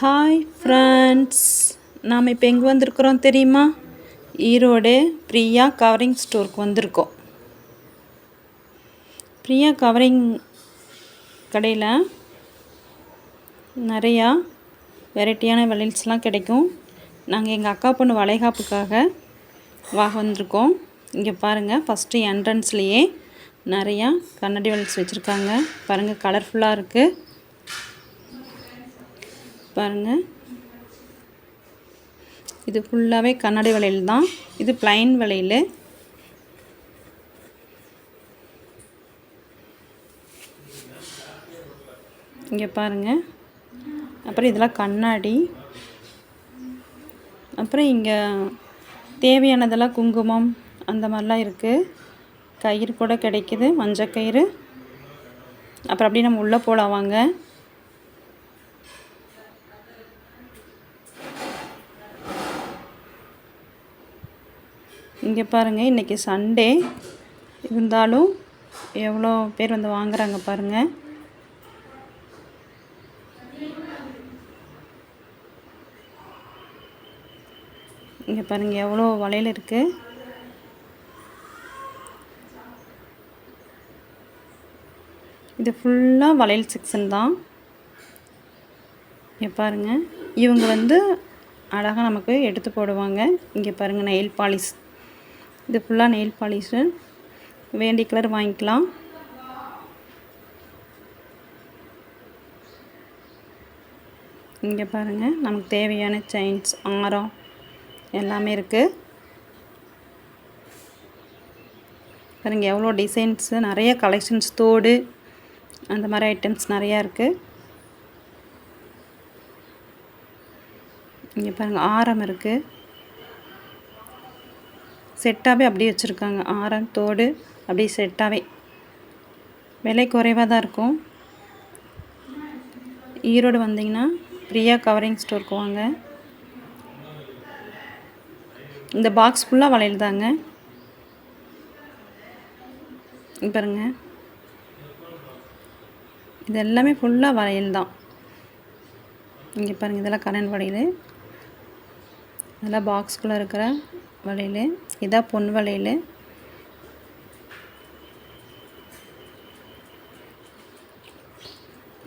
Hi friends நாம் இப்போ எங்கே வந்திருக்கிறோம் தெரியுமா? ஈரோடு பிரியா கவரிங் ஸ்டோருக்கு வந்திருக்கோம். பிரியா கவரிங் கடையில் நிறையா வெரைட்டியான வளையல்ஸ்லாம் கிடைக்கும். நாங்கள் எங்கள் அக்கா பொண்ணு வளைகாப்புக்காக வாங்க வந்திருக்கோம். இங்கே பாருங்கள் ஃபஸ்ட்டு என்ட்ரன்ஸ்லேயே நிறையா கண்ணாடி வளையல்ஸ் வச்சுருக்காங்க. பாருங்கள் கலர்ஃபுல்லாக இருக்குது பாருங்கள் இது ஃபுல்லாகவே கண்ணாடி வளையல் தான். இது பிளைன் வளையல். இங்கே பாருங்கள் அப்புறம் இதெல்லாம் கண்ணாடி. அப்புறம் இங்கே தேவையானதெல்லாம் குங்குமம் அந்த மாதிரிலாம் இருக்குது கயிறு கூட கிடைக்கிது. மஞ்சள் கயிறு அப்புறம் அப்படியே நம்ம உள்ளே போகலாம் வாங்க. இங்கே பாருங்கள் இன்றைக்கி சண்டே இருந்தாலும் எவ்வளோ பேர் வந்து வாங்குறாங்க பாருங்கள் இங்கே பாருங்கள் எவ்வளோ வளையல் இருக்குது இது ஃபுல்லாக வளையல் செக்ஷன் தான். இங்கே பாருங்கள் இவங்க வந்து அழகாக நமக்கு எடுத்து போடுவாங்க. இங்கே பாருங்கள் நெயில் பாலிஷ் இது ஃபுல்லாக நெயில் பாலிஷு வேண்டிய கலர் வாங்கிக்கலாம். இங்கே பாருங்கள் நமக்கு தேவையான செயின்ஸ் ஆரம் எல்லாமே இருக்குது பாருங்கள் எவ்வளோ டிசைன்ஸு நிறைய கலெக்ஷன்ஸ் தோடு அந்த மாதிரி ஐட்டம்ஸ் நிறையா இருக்குது இங்கே பாருங்கள் ஆரம் இருக்குது செட்டாகவே அப்படியே வச்சுருக்காங்க. ஆரம் தோடு அப்படியே செட்டாகவே. விலை குறைவாக தான் இருக்கும். ஈரோடு வந்தீங்கன்னா பிரியா கவரிங் ஸ்டோருக்கு வாங்க. இந்த பாக்ஸ் ஃபுல்லாக வளையல் தாங்க பாருங்க. இது எல்லாமே ஃபுல்லாக வளையல் தான் இங்கே பாருங்கள் இதெல்லாம் கரண்ட் வளையல். இதெல்லாம் பாக்ஸ்குள்ளே இருக்கிற வளையல். இதான் பொன் வளையல்.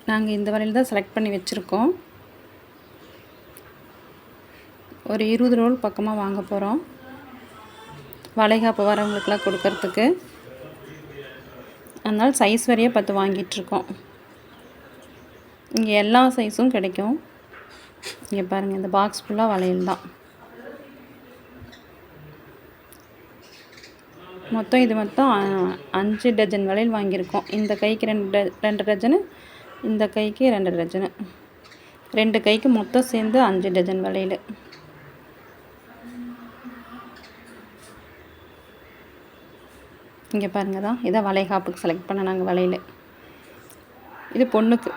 நாங்கள் இந்த வளையல் தான் செலக்ட் பண்ணி வச்சுருக்கோம். ஒரு இருபது ரோல் பக்கமாக வாங்க போகிறோம் வளைகாப்பு வரவங்களுக்கெலாம் கொடுக்கறதுக்கு. அதனால் சைஸ் வரையே பார்த்து வாங்கிட்டுருக்கோம் இங்கே எல்லா சைஸும் கிடைக்கும். இங்கே பாருங்கள் இந்த பாக்ஸ் ஃபுல்லாக வளையல் தான். மொத்தம் இது மொத்தம் அஞ்சு டஜன் வளையல் வாங்கியிருக்கோம். இந்த கைக்கு ரெண்டு ரெண்டு டஜனு இந்த கைக்கு ரெண்டு டஜனு. ரெண்டு கைக்கு மொத்தம் சேர்ந்து அஞ்சு டஜன் வளையல். இங்கே பாருங்கள் தான் இதை வளைகாப்புக்கு செலக்ட் பண்ண நாங்கள் வளையல். இது பொண்ணுக்கு.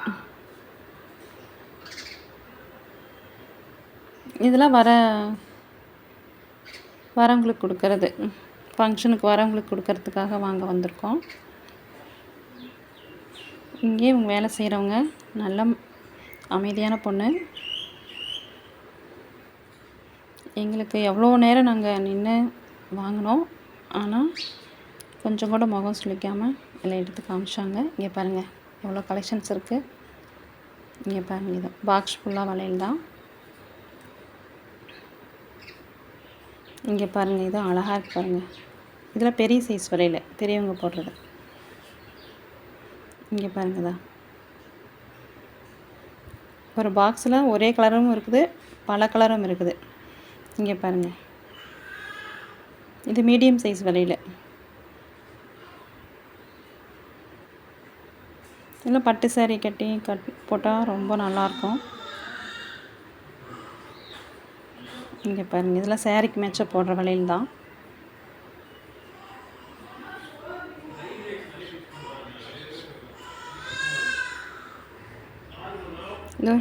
இதெல்லாம் வர வரவங்களுக்கு கொடுக்கறது. ஃபங்க்ஷனுக்கு வரவங்களுக்கு கொடுக்கறதுக்காக வாங்க வந்திருக்கோம். இங்கே இவங்க வேலை செய்கிறவங்க நல்ல அமைதியான பொண்ணு. எங்களுக்கு எவ்வளோ நேரம் நாங்கள் நின்று வாங்கினோம் ஆனால் கொஞ்சம் கூட முகம் சுழிக்காமல் எல்லாம் எடுத்து காமிச்சாங்க. இங்கே பாருங்கள் எவ்வளோ கலெக்ஷன்ஸ் இருக்குது இங்கே பாருங்கள் இது பாக்ஸ் ஃபுல்லாக வளையல் தான். இங்கே பாருங்கள் இது அழகாக இருக்கு பாருங்கள் இதில் பெரிய சைஸ் வரையில் பெரியவங்க போடுறது. இங்கே பாருங்கதா ஒரு பாக்ஸில் ஒரே கலரும் இருக்குது பல கலரும் இருக்குது. இங்கே பாருங்கள் இது மீடியம் சைஸ் வரையில். இதெல்லாம் பட்டு சேரீ கட்டி கட் போட்டால் ரொம்ப நல்லாயிருக்கும் இங்கே பாருங்கள் இதெல்லாம் சேரீக்கு மேட்சாக போடுற வளையல் தான்.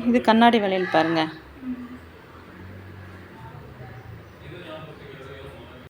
இது கண்ணாடி வளையல் பாருங்கள்